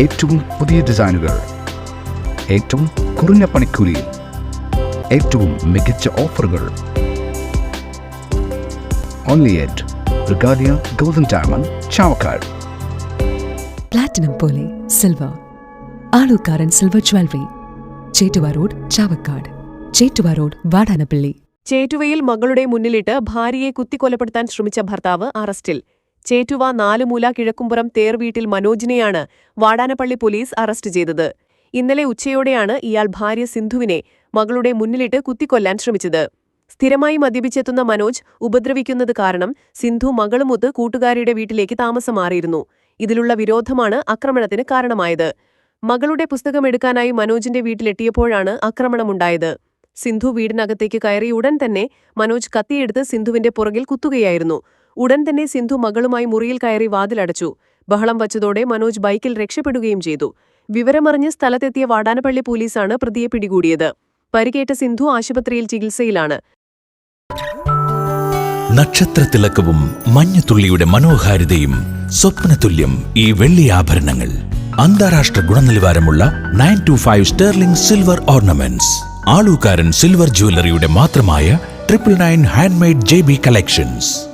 ഏറ്റവും പുതിയ ഡിസൈനുകൾ ഏറ്റവും കുറഞ്ഞ പണിക്കൂലിയിൽ ഏറ്റവും മികച്ച ഓഫറുകൾ. Only at Regalia golden diamond Chavakkad platinum പോലെ silver Alukkaran silver jewellery Chettuva road Chavakkad Chettuva road Vadanappally. ചേറ്റുവയിൽ മകളുടെ മുന്നിലിട്ട് ഭാര്യയെ കുത്തിക്കൊലപ്പെടുത്താൻ ശ്രമിച്ച ഭർത്താവ് അറസ്റ്റിൽ. ചേറ്റുവ നാലുമൂല കിഴക്കുംപുറം തേർ വീട്ടിൽ മനോജിനെയാണ് വാടാനപ്പള്ളി പോലീസ് അറസ്റ്റ് ചെയ്തത്. ഇന്നലെ ഉച്ചയോടെയാണ് ഇയാൾ ഭാര്യ സിന്ധുവിനെ മകളുടെ മുന്നിലിട്ട് കുത്തിക്കൊല്ലാൻ ശ്രമിച്ചത്. സ്ഥിരമായി മദ്യപിച്ചെത്തുന്ന മനോജ് ഉപദ്രവിക്കുന്നത് കാരണം സിന്ധു മകളുമൊത്ത് കൂട്ടുകാരിയുടെ വീട്ടിലേക്ക് താമസം മാറിയിരുന്നു. ഇതിലുള്ള വിരോധമാണ് ആക്രമണത്തിന് കാരണമായത്. മകളുടെ പുസ്തകം എടുക്കാനായി മനോജിന്റെ വീട്ടിലെത്തിയപ്പോഴാണ് ആക്രമണമുണ്ടായത്. സിന്ധു വീടിനകത്തേക്ക് കയറിയ ഉടൻ തന്നെ മനോജ് കത്തിയെടുത്ത് സിന്ധുവിന്റെ പുറകിൽ കുത്തുകയായിരുന്നു. ഉടൻ തന്നെ സിന്ധു മകളുമായി മുറിയിൽ കയറി വാതിലടച്ചു ബഹളം വച്ചതോടെ മനോജ് ബൈക്കിൽ രക്ഷപ്പെടുകയും ചെയ്തു. വിവരമറിഞ്ഞ് സ്ഥലത്തെത്തിയ വാടാനപ്പള്ളി പോലീസാണ് പ്രതിയെ പിടികൂടിയത്. പരിക്കേറ്റ സിന്ധു ആശുപത്രിയിൽ ചികിത്സയിലാണ്. നക്ഷത്രത്തിളക്കവും മഞ്ഞത്തുള്ളിയുടെ മനോഹാരിതയും സ്വപ്നതുല്യം ഈ വെള്ളി ആഭരണങ്ങൾ. അന്താരാഷ്ട്ര ഗുണനിലവാരമുള്ള nine two five sterling silver ornaments. Alukkaran silver ജ്വല്ലറിയുടെ മാത്രമായ triple nine handmade J B collections.